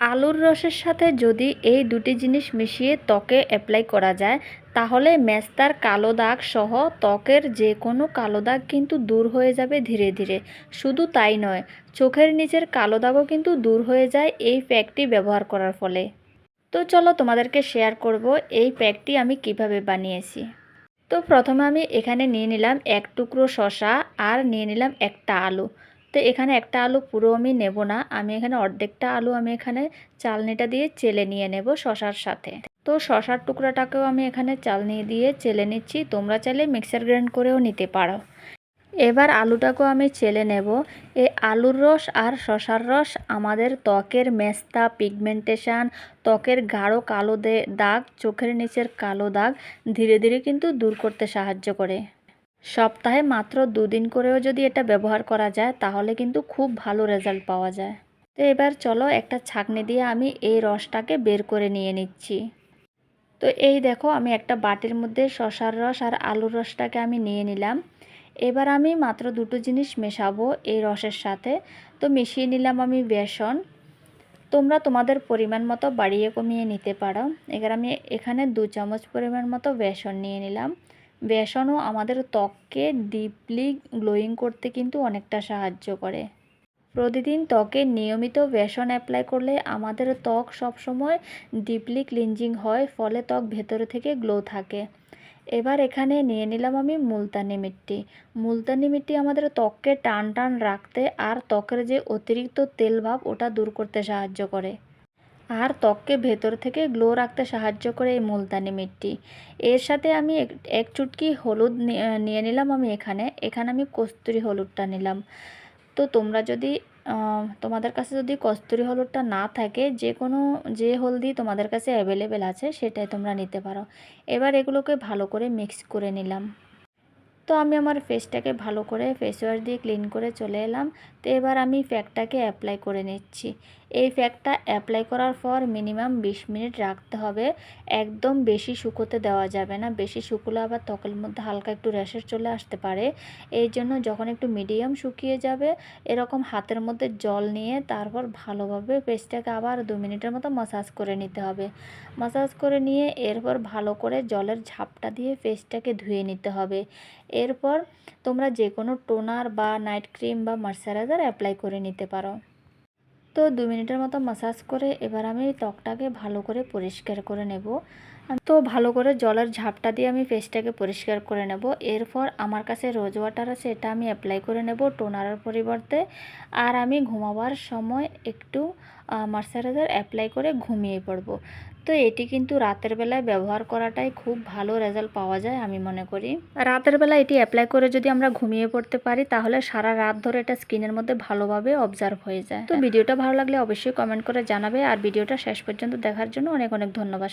আলুর রসের সাথে যদি এই দুটি জিনিস মিশিয়ে ত্বকে অ্যাপ্লাই করা যায়, তাহলে মেস্তার কালো দাগ সহ ত্বকের যে কোনো কালো দাগ কিন্তু দূর হয়ে যাবে ধীরে ধীরে। শুধু তাই নয়, চোখের নিচের কালো দাগও কিন্তু দূর হয়ে যায় এই প্যাকটি ব্যবহার করার ফলে। তো চলো তোমাদেরকে শেয়ার করব এই প্যাকটি আমি কীভাবে বানিয়েছি। তো প্রথমে আমি এখানে নিয়ে নিলাম এক টুকরো শশা আর নিয়ে নিলাম একটা আলু। তো এখানে একটা আলু পুরো আমি নেব না। আমি এখানে অর্ধেকটা আলু আমি এখানে চালনিটা দিয়ে চেলে নিয়ে নেব শশার সাথে। তো শশার টুকরাটাকেও আমি এখানে চালনি দিয়ে চেলে নিচ্ছি। তোমরা চাইলে মিক্সার গ্রাইন্ড করেও নিতে পারো। এবার আলুটাকেও আমি চেলে নেব। এই আলুর রস আর শশার রস আমাদের ত্বকের মেস্তা, পিগমেন্টেশন, ত্বকের গাঢ় কালো দাগ, চোখের নিচের কালো দাগ ধীরে ধীরে কিন্তু দূর করতে সাহায্য করে। সপ্তাহে মাত্র দুদিন করেও যদি এটা ব্যবহার করা যায়, তাহলে কিন্তু খুব ভালো রেজাল্ট পাওয়া যায়। তো এবার চলো একটা ছাকনি দিয়ে আমি এই রসটাকে বের করে নিয়ে নিচ্ছি। তো এই দেখো আমি একটা বাটির মধ্যে শশার রস আর আলুর রসটাকে আমি নিয়ে নিলাম। এবার আমি মাত্র দুটো জিনিস মেশাবো এই রসের সাথে। তো মিশিয়ে নিলাম আমি বেসন। তোমরা তোমাদের পরিমাণ মতো বাড়িয়ে কমিয়ে নিতে পারো। এবার আমি এখানে দু চামচ পরিমাণ মতো বেসন নিয়ে নিলাম। বেসনও আমাদের ত্বককে ডিপলি গ্লোয়িং করতে কিন্তু অনেকটা সাহায্য করে। প্রতিদিন ত্বকে নিয়মিত বেসন অ্যাপ্লাই করলে আমাদের ত্বক সবসময় ডিপলি ক্লিনজিং হয়, ফলে ত্বক ভেতরে থেকে গ্লো থাকে। এবার এখানে নিয়ে নিলাম আমি মুলতানি মিট্টি। মুলতানি মিট্টি আমাদের ত্বককে টান টান রাখতে আর ত্বকের যে অতিরিক্ত তেল ভাব, ওটা দূর করতে সাহায্য করে। আর ত্বককে ভেতর থেকে গ্লো রাখতে সাহায্য করে এই মুলতানি মিট্টি। এর সাথে আমি এক চুটকি হলুদ নিয়ে নিলাম আমি এখানে। এখানে আমি কস্তুরি হলুদটা নিলাম। তো তোমরা যদি তোমাদের কাছে যদি কস্তুরি হলুদটা না থাকে, যে কোনো, যে হলদি তোমাদের কাছে অ্যাভেলেবেল আছে, সেটাই তোমরা নিতে পারো। এবার এগুলোকে ভালো করে মিক্স করে নিলাম। তো আমি আমার ফেসটাকে ভালো করে ফেস ওয়াশ দিয়ে ক্লিন করে চলে এলাম। তো এবার আমি ফ্যাকটাকে অ্যাপ্লাই করে নিচ্ছি। এই ফ্যাকটা অ্যাপ্লাই করার পর মিনিমাম 20 মিনিট রাখতে হবে। একদম বেশি শুকোতে দেওয়া যাবে না। বেশি শুকোলে আবার ত্বকের মধ্যে হালকা একটু র্যাশের চলে আসতে পারে। এই জন্য যখন একটু মিডিয়াম শুকিয়ে যাবে, এরকম হাতের মধ্যে জল নিয়ে তারপর ভালোভাবে পেস্টটাকে আবার দু মিনিটের মতো মাসাজ করে নিতে হবে। মাসাজ করে নিয়ে এরপর ভালো করে জলের ঝাপটা দিয়ে পেস্টটাকে ধুয়ে নিতে হবে। এরপর তোমরা যে কোনো টোনার বা নাইট ক্রিম বা ময়শ্চারাইজার অ্যাপ্লাই করে নিতে পারো। তো দু মিনিটের মতো মাসাজ করে এবার আমি ত্বকটাকে ভালো করে পরিষ্কার করে নেব। তো ভালো করে জলের ঝাপটা দিয়ে আমি ফেসটাকে পরিষ্কার করে নেব। এরপর আমার কাছে রোজ ওয়াটার আছে, এটা আমি অ্যাপ্লাই করে নেব টোনারের পরিবর্তে। আর আমি ঘুমাবার সময় একটু ময়শ্চারাইজার অ্যাপ্লাই করে ঘুমিয়ে পড়ব। তো এটি কিন্তু রাতের বেলায় ব্যবহার করাটাই খুব ভালো রেজাল্ট পাওয়া যায় আমি মনে করি। রাতের বেলা এটি অ্যাপ্লাই করে যদি আমরা ঘুমিয়ে পড়তে পারি তাহলে সারা রাত ধরে এটা স্কিনের মধ্যে ভালোভাবে অবজার্ভ হয়ে যায়। তো ভিডিওটা ভালো লাগলে অবশ্যই কমেন্ট করে জানাবে। আর ভিডিওটা শেষ পর্যন্ত দেখার জন্য অনেক অনেক ধন্যবাদ।